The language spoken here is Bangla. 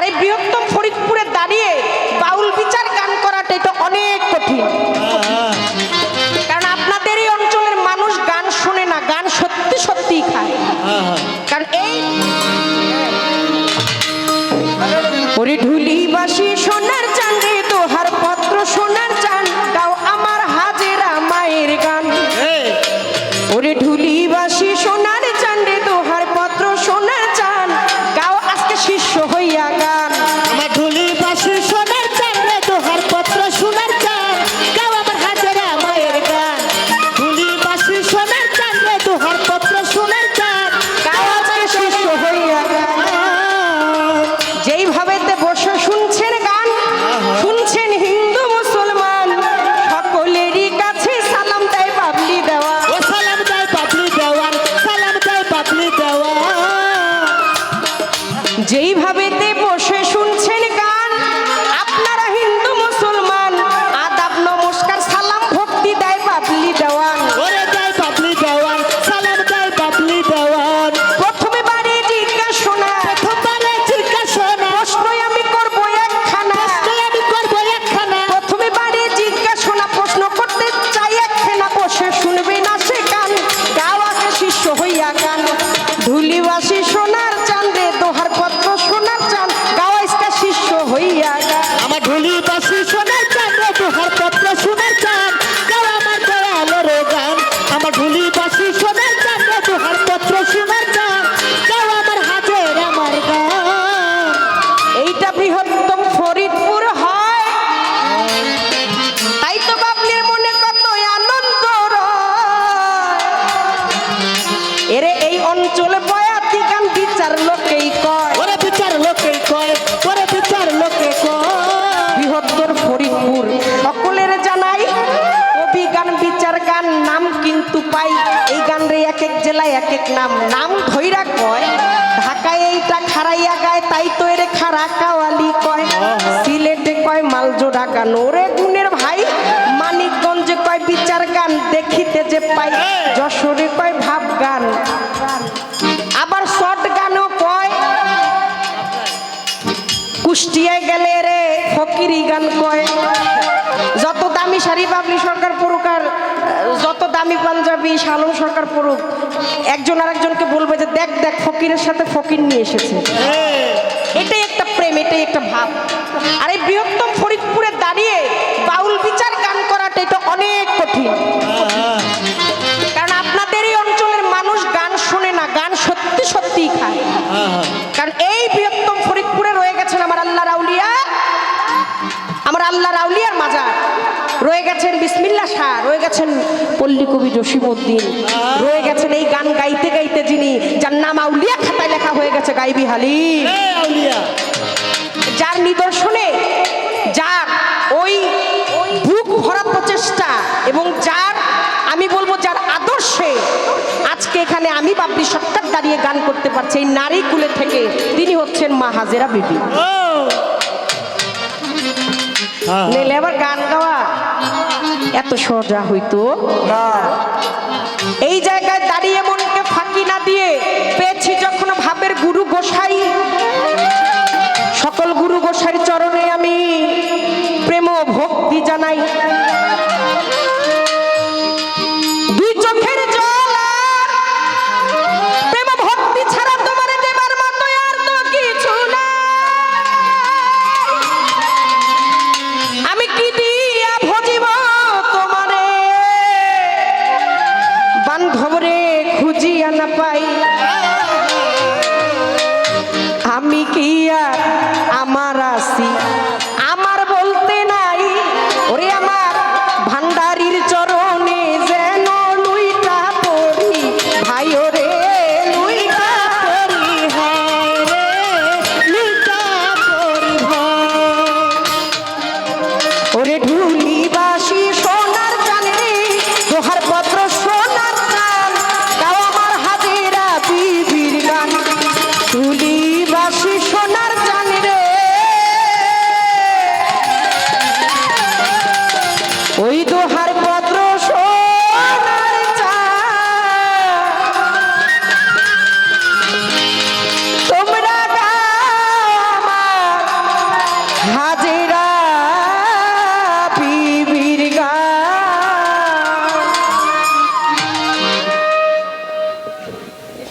আর এই যেইভাবে গান বিচার গান নাম কিন্তু পাই। এই গান রে এক এক জেলায় এক এক নাম। নাম ধৈরা কয় ঢাকায় এইটা খারাইয়া গায় তাই তো এর খারা কাওয়ালি কয়। সিলেটে কয় মালজোড়া গান। ওরে গুণের ভাই মানিকগঞ্জে কয় বিচার গান দেখিতে যে পাই। যশোরে কয় ভাব গান। আবার শর্ট গানও কয়। কুষ্টিয়ায় গেলে রে ফকিরি গান কয়। শাড়ি পাবলি সরকার পড়ুক আর যত দামি পাঞ্জাবি শালম সরকার পড়ুক একজন আরেকজনকে বলবে যে দেখ দেখ ফকিরের সাথে ফকির নিয়ে এসেছে। এটাই একটা প্রেম এটাই একটা ভাব। আর এই বৃহত্তম ফরিদপুরে দাঁড়িয়ে রয়ে গেছেন বিসমিল্লা শাহ রয়ে গেছেন পল্লী কবি জসিমউদ্দিন রয়ে গেছেন এই গান গাইতে গাইতে যিনি যার নাম আউলিয়া খাতায় লেখা হয়ে গেছে গাইবি হালি। যার নিদর্শনে যার ওই বুক ভরা প্রচেষ্টা এবং যার আমি বলব যার আদর্শে আজকে এখানে আমি বাবলি সরকার দাঁড়িয়ে গান করতে পারছি এই নারী কুলে থেকে তিনি হচ্ছেন মা হাজেরা বিবি। হ্যাঁ, নইলে আবার গান এত সোজা হইতো? না। এই জায়গায় দাঁড়িয়ে মনকে ফাঁকি না দিয়ে পেয়েছি যখন ভাবের গুরু গোসাই